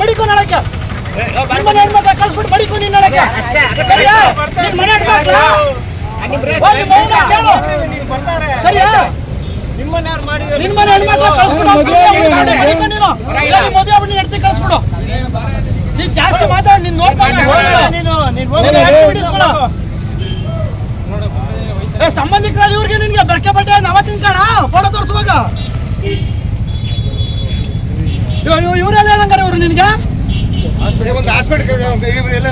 ಬಡಿಕೋ ನಾಳಕ್ಕೆ ನಿಮ್ಮ ಹೆಣ್ಮಕ್ಳ ಕಳ್ಸ್ಬಿಟ್ಟು ಬಡಿಕೋ ನೀನ್ ನಾಳಕ್ಕೆ ಮನೆ ಮದುವೆ ನೀನ್. ಹೆಂಡ್ತಿ ಕಳ್ಸ್ಬಿಡು. ನೀನ್ ಜಾಸ್ತಿ ಮಾತಾಡ್ ನೀನ್ ನೋಡ್ತಾ ಸಂಬಂಧಿಕರಲ್ಲಿ ಇವ್ರಿಗೆ ನಿನ್ಗೆ ಬೆಳಕೆ ಬಟ್ಟೆ ನವತ್ತಿನ ಕಣ ಫೋಟೋ ತೋರಿಸುವಾಗ. ಇವರೆಲ್ಲ ಏನಂಗಾರೆ ಇವ್ರು ನಿನ್ಗೆ? ಒಂದು ಹಾಸ್ಪಿಟಲ್ ಎಲ್ಲ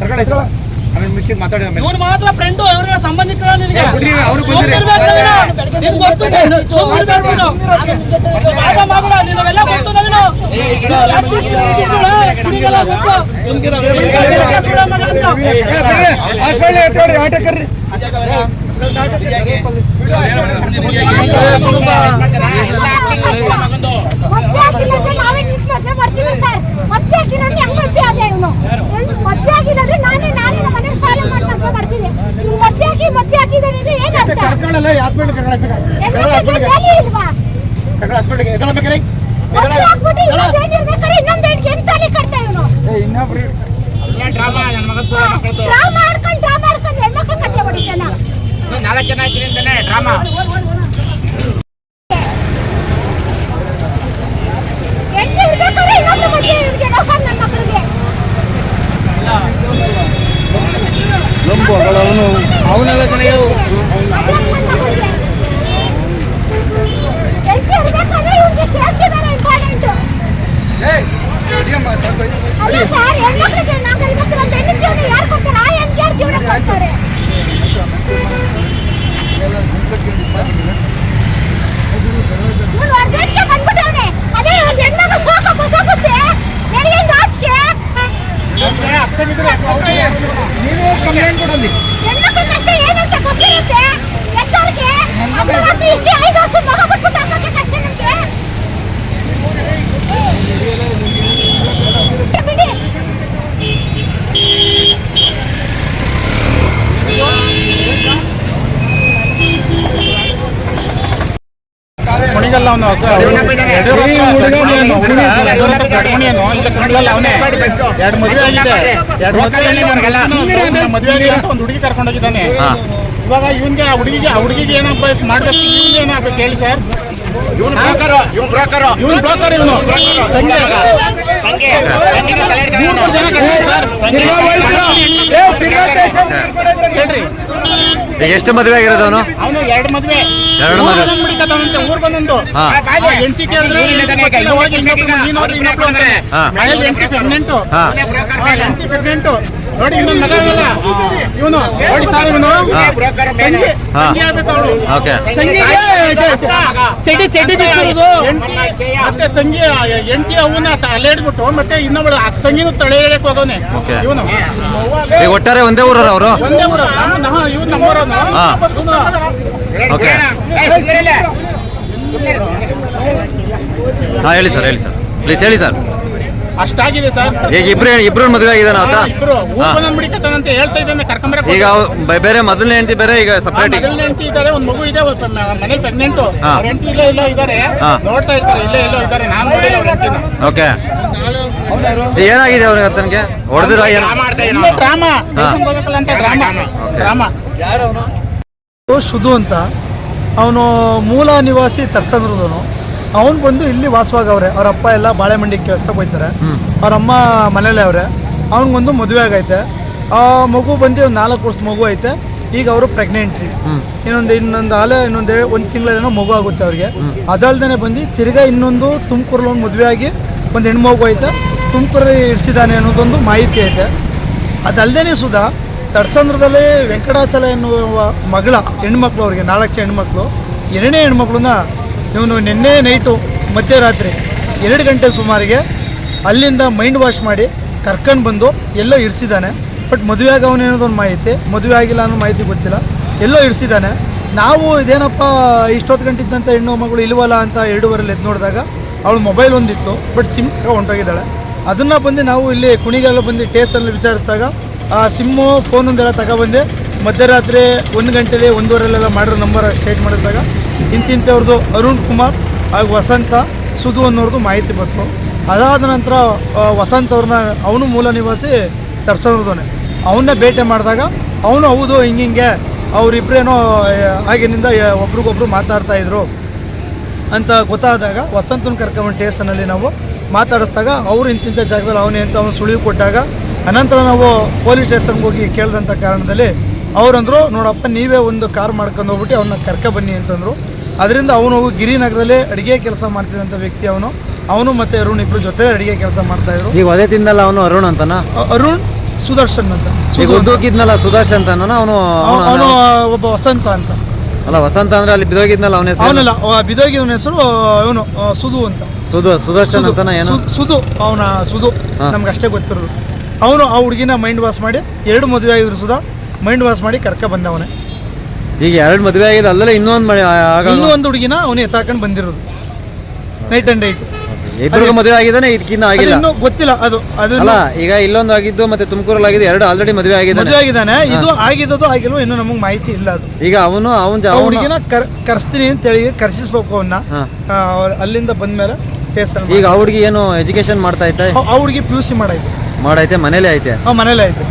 ಕರ್ಕೊಂಡು ಕರ್ಕೊಂಡು ಆಮೇಲೆ ಮಿಕ್ಕಿದ್ ಮಾತಾಡಿ ಆಮೇಲೆ. ಇವ್ರು ಮಾತ್ರ ಫ್ರೆಂಡು ಇವ್ರಿಗೆ ಸಂಬಂಧಿಕರ ನಿನಗೆ. ಏ, ಬಿಡ್ರಿ, ಅವ್ರು ಬಂದಿರಿ. ಗೊತ್ತು ನೀನು. ಸುಮ್ನಿರ್ಬೇಡ ನೀನು. ವಾದ ಮಾಡ್ಬೇಡ, ನಿನಗೆಲ್ಲ ಗೊತ್ತು. ನವೀನು. ನಿನಗೆಲ್ಲ ಗೊತ್ತು. ನಿನಗೆ ಸುಳ್ಳು ಮಗ ಅಂತ. ಹಾಸ್ಪಿಟಲ್ ಎತ್ತೋಡ್ರಿ ಆಟ ಕರ್ರಿ ಮದ್ವೆ ಆಗಿಲ್ಲಂದ್ರೆ ನಾವೇ ನಿಂತು ಮದ್ವೆ ಮಾಡ್ತೀನಿ ಸರ್ ಮದ್ವೆ ಆಗಿಲ್ಲಂದ್ರೆ ಹೆಂಗ್ ಮದ್ವೆ ಆದ ಇವನು? ಮದ್ವೆ ಆಗಿಲ್ಲಂದ್ರೆ ನಾನೇ ನಾನೇ ನಮ್ಮ ಮನೆ ಸಾಲ ಮಾಡಿ ಮದ್ವೆ ಮಾಡ್ತೀನಿ. ಇವ್ನು ಮದ್ವೆ ಆಗಿ ಮದ್ವೆ ಆಗಿದ್ದಾನೆ ಅಂದ್ರೆ ಏನಂತ ಕರ್ಕೊಳ್ಳಲ್ಲ ಹಾಸ್ಪಿಟಲ್ ಇಲ್ವಾ? ಕರ್ಕೊಳ್ಳ ಹಾಸ್ಪಿಟಲ್ಗೆ ಹೆಂಗ್ ತಾಲಿ ಕಟ್ತಾ ಇವನು? ಡ್ರಾಮಾ ಡ್ರಾಮಾ ಹೆಣ್ಮಕ್ಳು ಕತ್ತೆ ಹೊಡಿತಾನ? ನಾಲ್ಕು ಜನ ಡ್ರಾಮಾ ಹೆಣ್ಣು ಇರ್ಬೇಕಾದ್ರೆ ಇನ್ನೊಂದು ಮದ್ವೆ ಇವ್ರಿಗೆ ಲೋಕ ನನ್ನ ಮಕ್ಕಳಿಗೆ ಅವನೆಲ್ಲ ಕಣ ಹೆಣ್ಣು ಇರ್ಬೇಕಾದ್ರೆ ಇವ್ರಿಗೆ ಸೇಫ್ಟಿ ಬೇರೆ ಇಂಪಾರ್ಟೆಂಟ್ ಏಯ್ ನಡಿಯಮ್ಮ ಸಾಕೋಯ್ತು ಅಲ್ಲ ಸರ್ ಹೆಣ್ಮಕ್ಳಿಗೆ ನಾಲ್ಕೈದು ಮಕ್ಕಳು ಅಂತ ಹೆಣ್ಣು ಜೀವನ ಯಾರು ಕೊಡ್ತಾರೆ ಆ ಹೆಣ್ಣಿಗೆ ಯಾರು ಜೀವನ ಕೊಡ್ತಾರೆ ಇವ್ನು ಅರ್ಜೆಂಟ್ಗೆ ಬಂದ್ಬಿಟ್ಟವ್ನೆ ಅದೇ ಹೆಣ್ಮಗ ಅವನು ಎರಡು ಮದುವೆ ಆಗಿದೆ. ಎರಡು ಮದುವೆ ಆಗಿದೆ ಅಂತ ಒಂದು ಹುಡುಗಿ ಕರ್ಕೊಂಡು ಹೋಗಿದ್ದಾನೆ ಇವಾಗ ಇವನ್ಗೆ ಆ ಹುಡುಗಿಗೆ ಆ ಹುಡುಗಿಗೆ ಏನಾಗ್ಬೇಕು ಮಾಡ್ಬೇಕು? ಇವನ್ಗೆ ಏನಾಗ್ಬೇಕು ಹೇಳಿ ಸರ್? ಇವನು ಬ್ರೋಕರ್ ಇವನು ಬ್ರೋಕರ್. ಇವನು ಬ್ರೋಕರ್ ಇವನು. ತಂಗಿ. ತಂಗಿಗೆ ತಲೆ ಸರ್ ಹೇಳ್ರಿ. ಈಗ ಎಷ್ಟು ಮದುವೆ ಆಗಿರೋದು ಅವನು? ಅವನು ಎರಡು ಮದುವೆ. ಎರಡು ಮದುವೆ. ಮುಡಿಕತ್ತವಂತೆ ಊರ್ ಬಂದೊಂದು. ಹಾ. ಎಂಟಿ ಕೇಳಿದ್ರೆ ಇನ್ನೊಬ್ರು ಹೋಗಿ ಇನ್ನೊಬ್ರು ನೀನವ್ರು ಇನ್ನೊಬ್ರು ಅಂತಾರೆ ಹಾ. ಮನೇಲಿ ಎಂಟಿ ಹಾ. ಎಂಟಿ ನೋಡಿ ಇನ್ನೊಂದು ಮಗ ಇಲ್ಲ ಇವನು. ನೋಡಿ ಸರ್ ಇವನು. ಹಾ. ತಂಗಿ. ಹಾ. ತಂಗಿ ಆಗ್ಬೇಕು ಅವಳು. ಓಕೆ. ಚಡಿ ಚಡಿ ಬಿಚ್ಚಿರೋದು ಮತ್ತೆ ತಂಗಿ ಎಂಟಿ ಅವನ್ನ ತಲೆ ಹಿಡ್ಬಿಟ್ಟು ಮತ್ತೆ ಇನ್ನೊಬ್ಳು ಆ ತಂಗಿನೂ ತಳೆ ಹೇಳಕ್ ಹೋಗವನೆ. Okay. ಇವನು. ಈಗ ಒಟ್ಟಾರೆ ಒಂದೇ ಊರವ್ರು ಅವರು? ಒಂದೇ ಊರು ನಮ್ಮ ನಮ್ಮ ಇವ್ನು ನಮ್ಮೂರವನು ಹಾ. ಓಕೆ. ಹಾಂ ಹೇಳಿ ಸರ್ ಹೇಳಿ ಸರ್. ಪ್ಲೀಸ್ ಹೇಳಿ ಸರ್. ಅಷ್ಟಾಗಿದೆ ಸರ್. ಈಗ ಇಬ್ರು ಇಬ್ರು ಮದುವೆ ಆಗಿದಾನ ಆತ? ಇಬ್ರು. ಬಿಡಿಕತ್ತಾನಂತ ಹೇಳ್ತಾ ಇದ್ದಾನೆ ಕರ್ಕೊಂಬರಕ್ ಈಗ ಬೇರೆ ಮೊದಲನೇ ಹೆಂಡತಿ ಬೇರೆ ಈಗ ಸಪ್ರೇಟ್ ಮೊದಲನೇ ಹೆಂಡತಿ ಇದ್ದಾರೆ ಒಂದು ಮಗು ಇದೆ ಒಬ್ಬ ಮ- ಮನೇಲಿ ಪ್ರೆಗ್ನೆಂಟ್ ಹಾ. ಹೆಂಡತಿ ಇಲ್ಲೋ ಇಲ್ಲೋ ಇದ್ದಾರೆ. ಹಾ. ನೋಡ್ತಾ ಇರ್ತಾರೆ ಇಲ್ಲೇ ಎಲ್ಲೋ ಇದ್ದಾರೆ. ನಾನ್ ನೋಡಿಲ್ಲ ಅವ್ರ ಹೆಂಡತಿನ. ಓಕೆ. ಏನಾಗಿದೆ ಅವ್ರಿಗೆ ಆತನಿಗೆ ಹೊಡೆದಿರ ಏನು ಇಲ್ಲೇ ಡ್ರಾಮಾ. ಅಂತ ಡ್ರಾಮಾ. ಡ್ರಾಮಾ. ಶುದು ಅಂತ. ಅವನು ಮೂಲ ನಿವಾಸಿ ತರ್ಸಂದ್ರದವನು. ಅವನು ಬಂದು ಇಲ್ಲಿ ವಾಸವಾಗವ್ರೆ ಅವ್ರ. ಅಪ್ಪ ಎಲ್ಲ ಬಾಳೆಮಂಡಿ ಕೆಲಸಕ್ಕೆ ಹೋಗ್ತಾರೆ. ಅವ್ರ ಅಮ್ಮ ಮನೇಲೆ ಅವ್ರೆ. ಅವ್ನಿಗೊಂದು ಮದುವೆ ಆಗೈತೆ. ಆ ಮಗು ಬಂದು ಒಂದು ನಾಲ್ಕು ವರ್ಷ ಮಗು ಐತೆ. ಈಗ ಅವರು ಪ್ರೆಗ್ನೆಂಟ್ರಿ ಇನ್ನೊಂದು ಇನ್ನೊಂದು ಆಲೆ ಇನ್ನೊಂದು ಒಂದು ತಿಂಗಳೇನೋ ಮಗು ಆಗುತ್ತೆ ಅವ್ರಿಗೆ. ಅದಲ್ದೇ ಬಂದು ತಿರ್ಗಾ ಇನ್ನೊಂದು ತುಮಕೂರಲ್ಲಿ ಒಂದು ಮದುವೆ ಆಗಿ ಒಂದು ಹೆಣ್ಮಗು ಐತೆ. ತುಮಕೂರಲ್ಲಿ ಇರಿಸಿದ್ದಾನೆ ಅನ್ನೋದೊಂದು ಮಾಹಿತಿ ಐತೆ. ಅದಲ್ದೇನೆ ಸುಧಾ ತಡ್ಸಂದ್ರದಲ್ಲಿ ವೆಂಕಟಾಚಲ ಎನ್ನುವ ಮಗಳ ಹೆಣ್ಮಕ್ಳು ಅವ್ರಿಗೆ ನಾಲ್ಕು ಹೆಣ್ಮಕ್ಳು. ಎರಡನೇ ಹೆಣ್ಮಕ್ಳನ್ನ ಇವನು ನಿನ್ನೆ ನೈಟು ಮಧ್ಯರಾತ್ರಿ ಎರಡು ಗಂಟೆ ಸುಮಾರಿಗೆ ಅಲ್ಲಿಂದ ಮೈಂಡ್ ವಾಶ್ ಮಾಡಿ ಕರ್ಕೊಂಡು ಬಂದು ಎಲ್ಲೋ ಇರಿಸಿದ್ದಾನೆ. ಬಟ್ ಮದುವೆ ಆಗವನೇ ಅನ್ನೋದು ಒಂದು ಮಾಹಿತಿ. ಮದುವೆ ಆಗಿಲ್ಲ ಅನ್ನೋ ಮಾಹಿತಿ ಗೊತ್ತಿಲ್ಲ. ಎಲ್ಲೋ ಇರಿಸಿದ್ದಾನೆ. ನಾವು ಇದೇನಪ್ಪ ಇಷ್ಟೊತ್ತು ಗಂಟೆ ಇದ್ದಂಥ ಹೆಣ್ಣು ಮಗಳು ಇಲ್ವಲ್ಲ ಅಂತ ಎರಡೂವರೆಲ್ಲಿ ಎದ್ದು ನೋಡಿದಾಗ ಅವಳು ಮೊಬೈಲ್ ಒಂದಿತ್ತು, ಬಟ್ ಸಿಮ್ ಹೊಂಟೋಗಿದ್ದಾಳೆ. ಅದನ್ನು ಬಂದು ನಾವು ಇಲ್ಲಿ ಕುಣಿಗೆಲ್ಲ ಬಂದು ಟೇಸ್ಟಲ್ಲಿ ವಿಚಾರಿಸಿದಾಗ ಆ ಸಿಮ್ಮು ಫೋನೊಂದೆಲ್ಲ ತಗೊಬಂದು ಮಧ್ಯರಾತ್ರಿ ಒಂದು ಗಂಟೆಲಿ ಒಂದೂವರೆಲ್ಲೆಲ್ಲ ಮಾಡಿರೋ ನಂಬರ್ ಸ್ಟೇಟ್ ಮಾಡಿದಾಗ ಇಂತಿಂಥವ್ರದ್ದು ಅರುಣ್ ಕುಮಾರ್ ಹಾಗೂ ವಸಂತ ಸುಧು ಅನ್ನೋರ್ದು ಮಾಹಿತಿ ಬಂತು ಅದಾದ ನಂತರ ವಸಂತ ಅವ್ರನ್ನ ಅವನು ಮೂಲ ನಿವಾಸಿ ತರ್ಸೋರ್ದವನೆ ಅವನ್ನ ಭೇಟಿ ಮಾಡಿದಾಗ ಅವನು ಹೌದು ಹಿಂಗಿಂಗೆ ಅವರಿಬ್ಬರೇನೋ ಆಗಿನಿಂದ ಒಬ್ರಿಗೊಬ್ರು ಮಾತಾಡ್ತಾ ಇದ್ರು ಅಂತ ಗೊತ್ತಾದಾಗ ವಸಂತನ ಕರ್ಕೊಂಬಂದು ಟೇಸನಲ್ಲಿ ನಾವು ಮಾತಾಡಿಸ್ದಾಗ ಅವರು ಇಂತಿಂಥ ಜಾಗದಲ್ಲಿ ಅವನೇ ಅಂತ ಅವನು ಸುಳಿವು ಕೊಟ್ಟಾಗ ಅನಂತರ ನಾವು ಪೊಲೀಸ್ ಸ್ಟೇಷನ್ಗೆ ಹೋಗಿ ಕೇಳಿದಂಥ ಕಾರಣದಲ್ಲಿ ಅವರಂದರು, ನೋಡಪ್ಪ, ನೀವೇ ಒಂದು ಕಾರ್ ಮಾಡ್ಕೊಂಡು ಹೋಗ್ಬಿಟ್ಟು ಅವನ್ನ ಕರ್ಕೊ ಬನ್ನಿ ಅಂತಂದರು. ಅದರಿಂದ ಅವನು ಗಿರಿ ಗಿರಿನಗರದಲ್ಲಿ ಅಡುಗೆ ಕೆಲಸ ಮಾಡ್ತಿದ್ದಂಥ ವ್ಯಕ್ತಿ ಅವನು. ಅವನು ಮತ್ತು ಅರುಣ್ ಇಬ್ಬರು ಜೊತೆ ಅಡುಗೆ ಕೆಲಸ ಮಾಡ್ತಾಯಿದ್ರು ಈಗ ಅದೇ ತಿಂದಲ್ಲ ಅವನು ಅರುಣ್ ಅಂತನ? ಅರುಣ್ ಸುದರ್ಶನ್ ಅಂತ. ಈಗ ಉದ್ದೋಗಿದ್ನಲ್ಲ ಸುದರ್ಶನ್ ಅಂತ ಅವನು ಅವನು ಒಬ್ಬ ವಸಂತ ಅಂತ. ಅಲ್ಲ ವಸಂತ ಅಂದ್ರೆ ಅಲ್ಲಿ ಬಿದೋಗಿದ್ನಲ್ಲ ಅವನ ಹೆಸರು? ಅವನಲ್ಲ ಬಿದೋಗಿದವನ ಹೆಸರು ಅವನು ಸುಧು ಅಂತ. ಸುಧು ಸುದರ್ಶನ್ ಅಂತ ಅಂತನ ಏನು? ಸುಧು ಅವನ ಸುಧು. ನಮ್ಗೆ ಅಷ್ಟೇ ಗೊತ್ತಿರೋದು. ಅವನು ಆ ಹುಡುಗಿನ ಮೈಂಡ್ ವಾಶ್ ಮಾಡಿ ಎರಡು ಮದುವೆ ಆಗಿದ್ರು ಸುಧಾ ಮೈಂಡ್ ವಾಶ್ ಮಾಡಿ ಕರ್ಕ ಬಂದವನೇ. ಈಗ ಎರಡು ಮದುವೆ ಆಗಿದೆ ಅಲ್ಲದೆ ಇನ್ನೊಂದು ಮಳೆ ಇನ್ನೂ ಒಂದು ಹುಡುಗಿನ ಅವನು ಎತ್ತಾಕೊಂಡು ಬಂದಿರೋದು. ನೈಟ್ ಅಂಡ್ ನೈಟ್ ಇಬ್ಬರಿಗೂ ಮದುವೆ ಆಗಿದ್ದಾನೆ ಇದಕ್ಕಿಂತ ಆಗಿಲ್ಲ? ಇನ್ನೂ ಗೊತ್ತಿಲ್ಲ ಅದು ಅದು ಅಲ್ಲ ಈಗ ಇಲ್ಲೊಂದು ಆಗಿದ್ದು ಮತ್ತೆ ತುಮಕೂರಲ್ಲಿ ಆಗಿದ್ದು ಎರಡು ಆಲ್ರೆಡಿ ಮದುವೆ ಆಗಿದೆ ಮದುವೆ ಆಗಿದ್ದಾನೆ. ಇದು ಆಗಿದ್ದು ಆಗಿಲ್ಲ ಇನ್ನೂ ನಮಗೆ ಮಾಹಿತಿ ಇಲ್ಲ ಅದು. ಈಗ ಅವನು ಅವನ್ ಆ ಹುಡುಗಿನ ಕರ್ ಕರ್ಸ್ತೀನಿ ಅಂತೇಳಿ ಕರ್ಸಿಸ್ಬೇಕು ಅವನ್ನ. ಹಾ. ಅವ್ರು ಅಲ್ಲಿಂದ ಬಂದ್ಮೇಲೆ ಮೇಲೆ ಈಗ ಆ ಹುಡುಗಿ ಏನು ಎಜುಕೇಶನ್ ಮಾಡ್ತಾ ಐತೆ ಆ ಹುಡುಗಿ ಪಿ ಯು ಸಿ ಮಾಡೈತೆ. ಮಾಡೈತೆ ಮನೇಲೆ ಐತೆ? ಆ ಮನೇಲೆ ಐತೆ.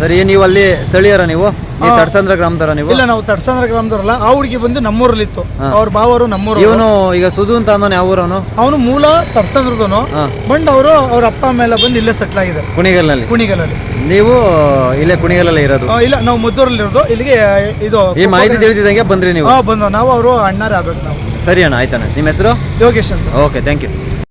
ಸರಿ ನೀವು ಅಲ್ಲಿ ಸ್ಥಳೀಯರ ನೀವು? ಈ. ತಡ್ಸಂದ್ರ ಗ್ರಾಮದವರ ನೀವು? ಇಲ್ಲ ನಾವು ತಡ್ಸಂದ್ರ ಗ್ರಾಮದವರಲ್ಲ ಆ ಹುಡುಗಿ ಬಂದು ನಮ್ಮೂರಲ್ಲಿತ್ತು. ಇತ್ತು ಅವ್ರ ಬಾವರು ನಮ್ಮೂರು ಇವನು ಈಗ ಸುಧು ಅಂತ ಅನ್ನೋನು ಯಾವ ಊರವನು? ಅವನು ಮೂಲ ತಡ್ಸಂದ್ರದನು ಬಂಡ್ ಅವರು ಅವ್ರ ಅಪ್ಪ ಅಮ್ಮ ಎಲ್ಲ ಬಂದು ಇಲ್ಲೇ ಸೆಟ್ಲ್ ಆಗಿದ್ದಾರೆ. ಕುಣಿಗಲ್ನಲ್ಲಿ? ಕುಣಿಗಲಲ್ಲಿ. ನೀವು ಇಲ್ಲೇ ಕುಣಿಗಲಲ್ಲಿ ಇರೋದು? ಆ, ಇಲ್ಲ ನಾವು ಮದ್ದೂರಲ್ಲಿರೋದು. ಇಲ್ಲಿಗೆ ಇದು ಈ ಮಾಹಿತಿ ತಿಳಿದಿದ್ದಂಗೆ ಬಂದ್ರಿ ನೀವು. ಹಾ ಬಂದು ನಾವು ಅವರು ಅಣ್ಣಾರೇ ಆಗ್ಬೇಕು ನಾವು. ಸರಿ ಅಣ್ಣ ಆಯ್ತಣ್ಣ. ನಿಮ್ಮ ಹೆಸರು? ಯೋಗೇಶ್ ಅಂತ. Okay thank you